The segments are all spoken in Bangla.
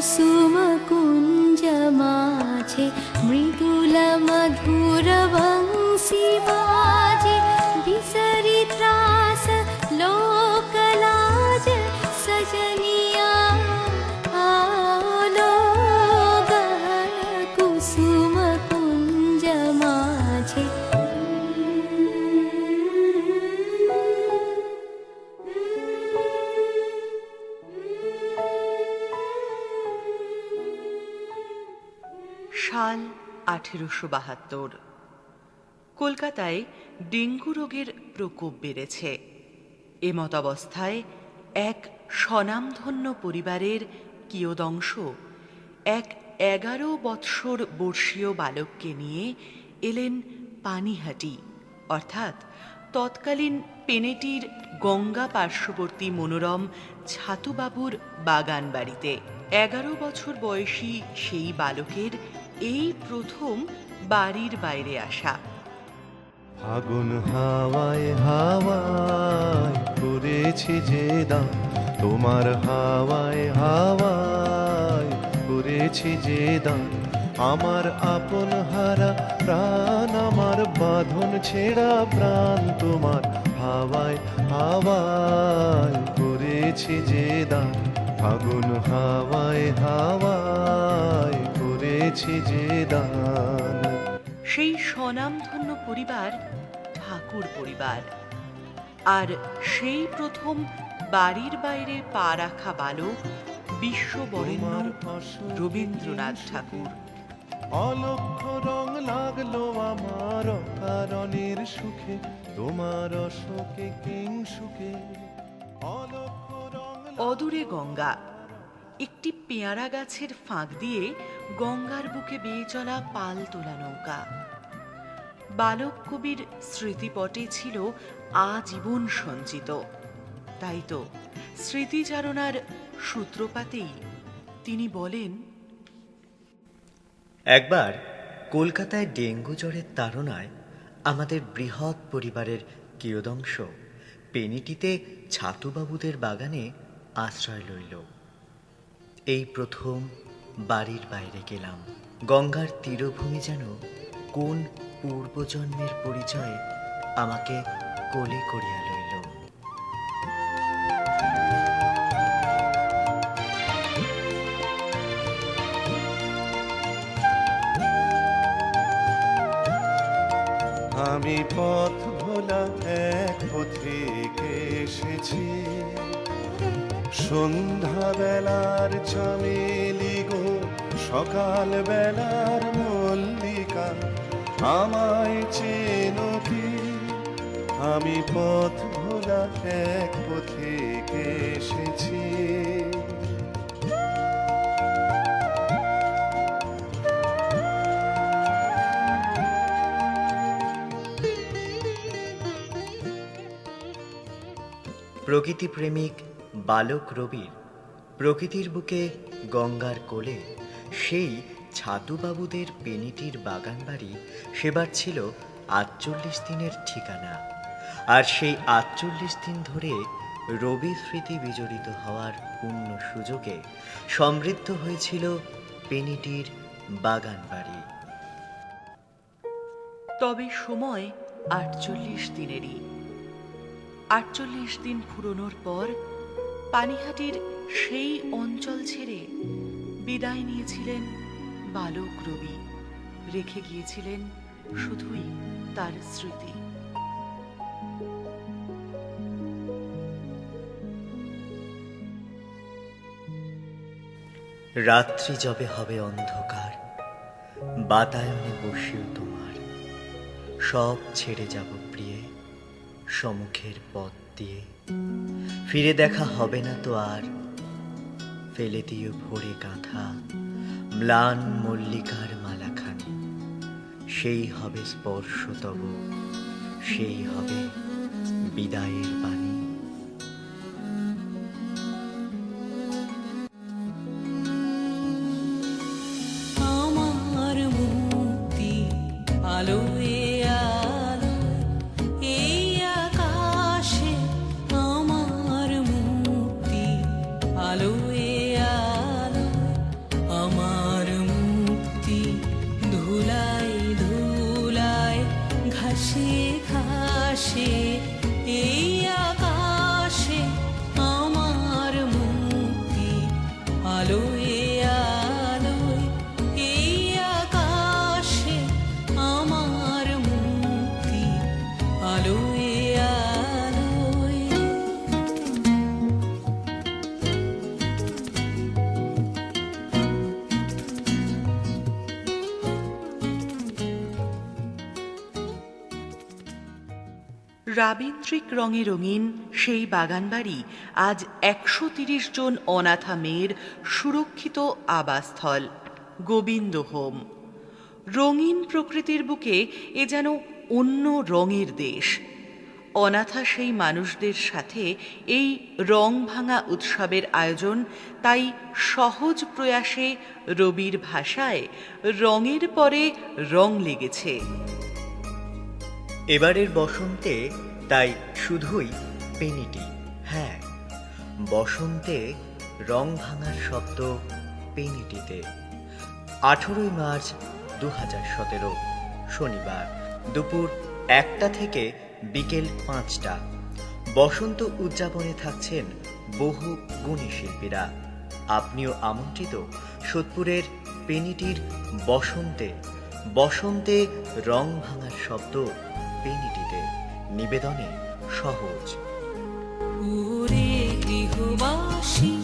su আঠেরোশো বাহাত্তর। কলকাতায় ডেঙ্গু রোগের প্রকোপ বেড়েছে। এমত অবস্থায় এক স্বনামধন্য পরিবারের কিয়দংশ এক এগারো বৎসর বর্ষীয় বালককে নিয়ে এলেন পানিহাটি, অর্থাৎ তৎকালীন পেনেটির গঙ্গা পার্শ্ববর্তী মনোরম ছাতুবাবুর বাগান বাড়িতে এগারো বছর বয়সী সেই বালকের এই প্রথম বাড়ির বাইরে আসা। ফাগুন হাওয়ায় হাওয়ায় করেছি যে দাম, তোমার হাওয়ায় হাওয়ায় করেছি যে দাম। আমার আপন হারা প্রাণ, আমার বাঁধন ছেঁড়া প্রাণ, তোমার হাওয়ায় হাওয়ায় করেছি যে দাম। ফাগুন হাওয়ায় হাওয়ায় করেছি যে দান। সেই স্বনামধন্য পরিবার ঠাকুর পরিবার। আর সেই প্রথম বাড়ির বাইরে পা রাখা বালক বিশ্ববরেণ্য রবীন্দ্রনাথ ঠাকুর। অলক্ষ রং লাগল আমার কারণের সুখে তোমার শোকে কিং সুখে। অলক্ষ রং অদূরে গঙ্গা। একটি পেয়ারা গাছের ফাঁক দিয়ে গঙ্গার বুকে বেয়ে চলা পাল তোলা নৌকা। বালক কবির স্মৃতিপটে ছিল আজীবন সঞ্চিত। তাই তো স্মৃতিচারণার সূত্রপাতেই তিনি বলেন, একবার কলকাতায় ডেঙ্গু জ্বরের তাড়নায় আমাদের বৃহৎ পরিবারের কিয়দংশ, পেনিটিতে ছাতুবাবুদের বাগানে আশ্রয় লইল। এই প্রথম বাড়ির বাইরে গেলাম। গঙ্গার তীরভূমি যেন কোন পূর্বজন্মের পরিচয়ে আমাকে কোলে করিয়া লইল। আমি পথ ভোলা এক পথিকে এসেছি। সন্ধ্যা বেলার চামেলি গো সকাল বেলার মল্লিকা, আমায় চেনো কি? আমি পথ ভোলা এক পথিকে এসেছি? প্রকৃতিপ্রেমিক বালক রবির প্রকৃতির বুকে গঙ্গার কোলে, সেই ছাতুবাবুদের পেনিটির বাগান বাড়ি সেবার ছিল আটচল্লিশ দিনের ঠিকানা। আর সেই আটচল্লিশ দিন ধরে রবি স্মৃতি বিজড়িত হওয়ার পূর্ণ সুযোগে সমৃদ্ধ হয়েছিল পেনিটির বাগান বাড়ি তবে সময় আটচল্লিশ দিনেরই। আটচল্লিশ দিন ফুরোনোর পর পানিহাটির সেই অঞ্চল ছেড়ে বিদায় নিয়েছিলেন বালক রবি। রেখে গিয়েছিলেন শুধুই তার স্মৃতি। রাত্রি যবে হবে অন্ধকার, বাতায়নে বসিও তোমার। সব ছেড়ে যাব প্রিয়ে, সমুখের পথ দিয়ে। ফিরে দেখা হবে না তো আর। ফেলে দিও ভরে কাঁথা ম্লান মল্লিকার মালাখানি। সেই হবে স্পর্শ তব, সেই হবে বিদায়ের বাণী। She. রাবীন্দ্রিক রঙে রঙিন সেই বাগানবাড়ি আজ একশো তিরিশ জন অনাথা মেয়ের সুরক্ষিত আবাসস্থল, গোবিন্দ হোম। রঙিন প্রকৃতির বুকে এ যেন অন্য রঙের দেশ। অনাথা সেই মানুষদের সাথে এই রং ভাঙা উৎসবের আয়োজন, তাই সহজ প্রয়াসে রবির ভাষায় রঙের পরে রং লেগেছে। এবারের বসন্তে তাই শুধুই পেনিটি হ্যাঁ বসন্তে রং ভাঙার শব্দ পেনিটিতে। আঠেরোই মার্চ দু হাজার সতেরো, শনিবার, দুপুর একটা থেকে বিকেল পাঁচটা, বসন্ত উদযাপনে থাকছেন বহু গুণী শিল্পীরা। আপনিও আমন্ত্রিত সোদপুরের পেনিটির বসন্তে বসন্তে রং ভাঙার শব্দ পেনিটিতে নিবেদনে সহজ। গৃহবাসী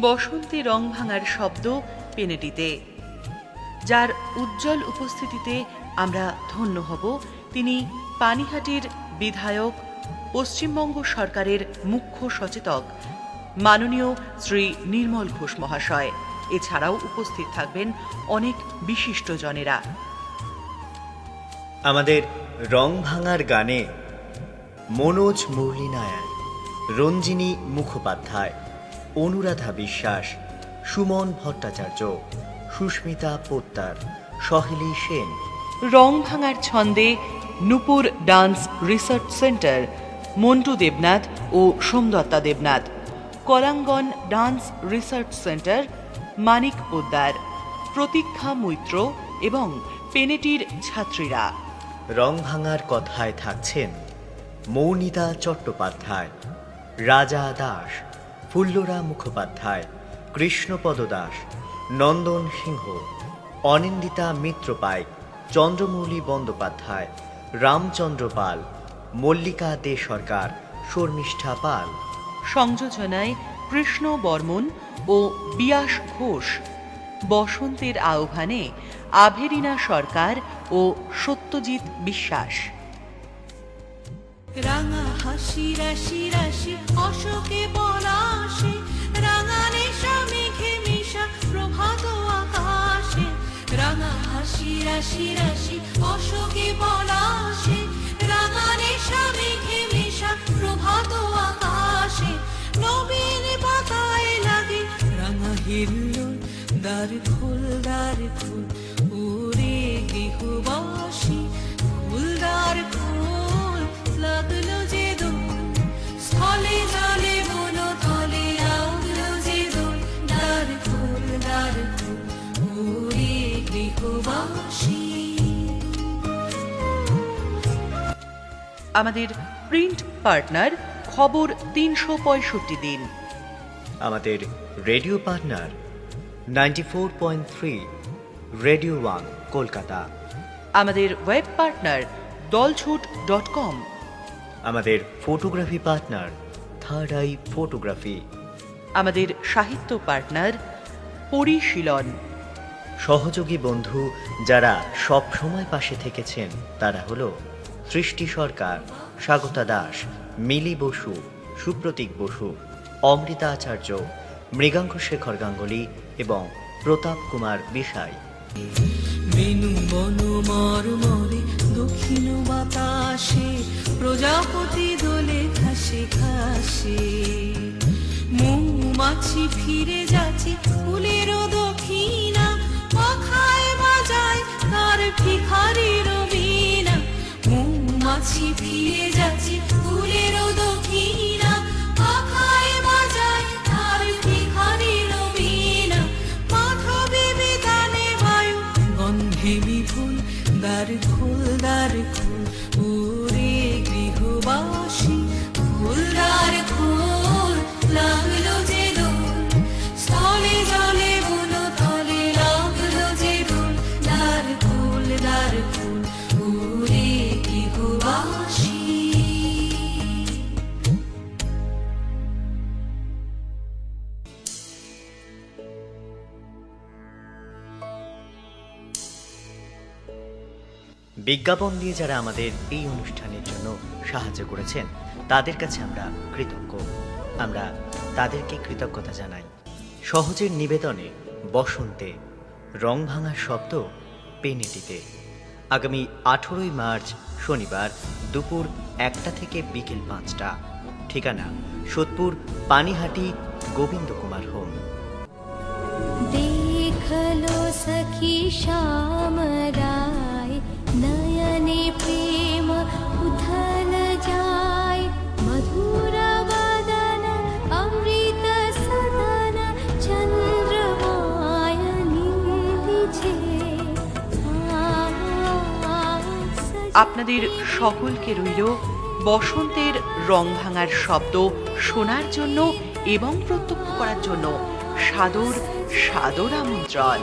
বসন্তে রং ভাঙার শব্দ পেনেটিতে, যার উজ্জ্বল উপস্থিতিতে আমরা ধন্য হব। তিনি পানিহাটির বিধায়ক, পশ্চিমবঙ্গ সরকারের মুখ্য সচেতক, মাননীয় শ্রী নির্মল ঘোষ মহাশয়। এছাড়াও উপস্থিত থাকবেন অনেক বিশিষ্টজনেরা আমাদের রং ভাঙার গানে মনোজ মুরলী নায়ার রঞ্জিনী মুখোপাধ্যায়। অনুরাধা বিশ্বাস সুমন ভট্টাচার্য সুস্মিতা পোদ্দার সহেলি সেন। রং ভাঙার ছন্দে Nupur dance research centre Montu Debnath ও Somdatta Debnath. Kalangan dance research centre Manik Poddar. Pratiksha Maitra এবং পেনেটির ছাত্রীরা। রং ভাঙার কথায় থাকছেন মৌনিতা চট্টোপাধ্যায় রাজা দাস। ফুল্লরা মুখোপাধ্যায়, কৃষ্ণপদ দাস, নন্দন সিংহ, অনিন্দিতা মিত্র পাইক চন্দ্রমৌলি বন্দ্যোপাধ্যায়, রামচন্দ্র পাল, মল্লিকা দে সরকার, শর্মিষ্ঠা পাল। সংযোজনায় কৃষ্ণ বর্মন ও বিয়াস ঘোষ। বসন্তের আহ্বানে আভেরিনা সরকার ও সত্যজিৎ বিশ্বাস। রাঙা হাসি, রাশি রাশি, অশোকে পলাশে, রাঙা নেশা, মেঘে মিশা, প্রভাত আকাশে। রাঙা হাসি, রাশি রাশি, অশোকে পলাশে, রাঙা নেশা, মেঘে মিশা, প্রভাত আকাশে। নবীন পাতায় লাগে রাঙা হিল্লোল দ্বার খোল দ্বার খোল ওরে গৃহবাসী। ফুলদার আমাদের প্রিন্ট পার্টনার খবর তিনশো পঁয়ষট্টি দিন। আমাদের radio partner ninety four point three radio one Kolkata. আমাদের web partner Dalchhut dot com. আমাদের photography partner third eye photography. আমাদের সাহিত্য পার্টনার পরিশীলন। সহযোগী বন্ধু যারা সব সময় পাশে থেকেছেন তারা হলো সৃষ্টি সরকার, স্বাগতা দাস, মিলি বসু, সুপ্রতীক বসু, অমৃতা আচার্য, মৃগাঙ্ক শেখর গাঙ্গুলি এবং প্রতাপ কুমার বিশাই। দক্ষিণ বাতাসে, প্রজাপতি দোলে খাসে খাসে মৌমাছি ফিরে যাচ্ছে ফুলের দক্ষিণা পাখায় বাজায় তার ভিখারির বীণা মৌমাছি ফিরে বিজ্ঞাপন দিয়ে যারা আমাদের এই অনুষ্ঠানের জন্য সাহায্য করেছেন, তাদের কাছে আমরা কৃতজ্ঞ। আমরা তাদেরকে কৃতজ্ঞতা জানাই। সহজের নিবেদনে বসন্তে রং ভাঙার শব্দ পেনেটিতে। আগামী আঠেরোই মার্চ শনিবার দুপুর একটা থেকে বিকেল পাঁচটা। ঠিকানা সোদপুর পানিহাটি গোবিন্দ কুমার হোম। দেখল সখী শ্যামরা আপনাদের সকলকে রইল বসন্তের রং ভাঙার শব্দ শোনার জন্য এবং প্রত্যক্ষ করার জন্য সাদর সাদর আমন্ত্রণ।